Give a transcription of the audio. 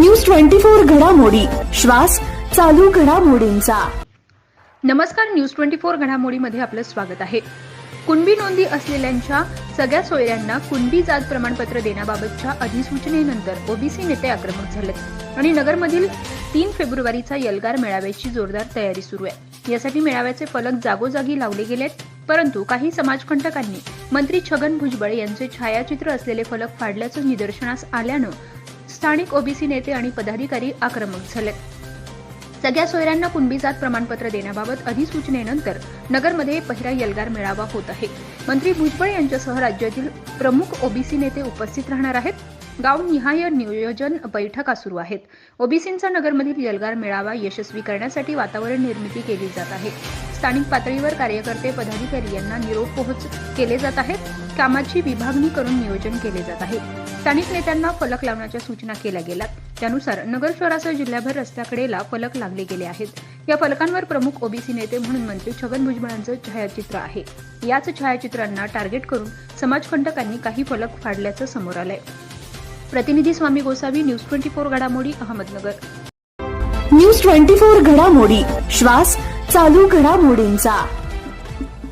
Twenty four घडामोडी. श्वास चालू घडामोडींचा. नमस्कार न्यूज ट्वेंटी फोर घडामोडीमध्ये आपलं स्वागत आहे. कुणबी नोंदी असलेल्यांच्या सगळ्या सोयऱ्यांना कुणबी जात प्रमाणपत्र देण्याबाबतच्या अधिसूचनेनंतर ओबीसी नेते आक्रमक झालेत आणि नगरमधील तीन फेब्रुवारीचा यलगार मेळाव्याची जोरदार तयारी सुरू आहे. यासाठी मेळाव्याचे फलक जागोजागी लावले गेलेत परंतु काही समाजकंटकांनी मंत्री छगन भुजबळ यांचे छायाचित्र असलेले फलक फाडल्याचं निदर्शनास आल्यानं स्थानिक ओबीसी नेते आणि पदाधिकारी आक्रमक झालेत सगळ्या सोयऱ्यांना कुणबी जात प्रमाणपत्र देण्याबाबत अधिसूचनेनंतर नगरमध्ये पहिला यलगार मेळावा होत आहे. मंत्री भुजबळ यांच्यासह राज्यातील प्रमुख ओबीसी नेते उपस्थित राहणार आहेत. गावनिहाय नियोजन बैठका सुरू आहेत. ओबीसींचा नगरमधील यलगार मेळावा यशस्वी करण्यासाठी वातावरण निर्मिती केली जात आहे. स्थानिक पातळीवर कार्यकर्ते पदाधिकारी यांना निरोप पोहोच केले जात आहेत. कामाची विभागणी करून नियोजन केले जात आहे. स्थानिक नेत्यांना फलक लावण्याच्या सूचना केल्या गेल्यात त्यानुसार नगर शहरासह जिल्ह्याभर रस्त्याकडेला फलक लागले गेले आहेत. या फलकांवर प्रमुख ओबीसी नेते म्हणून मंत्री छगन भुजबळांचं छायाचित्र आहे. याच छायाचित्रांना टार्गेट करून समाजकंटकांनी काही फलक फाडल्याचं समोर आलंय. प्रतिनिधी Swami Gosavi news twenty four घडामोडी अहमदनगर. न्यूज ट्वेंटी फोर घडामोडी. श्वास चालू घडामोडींचा.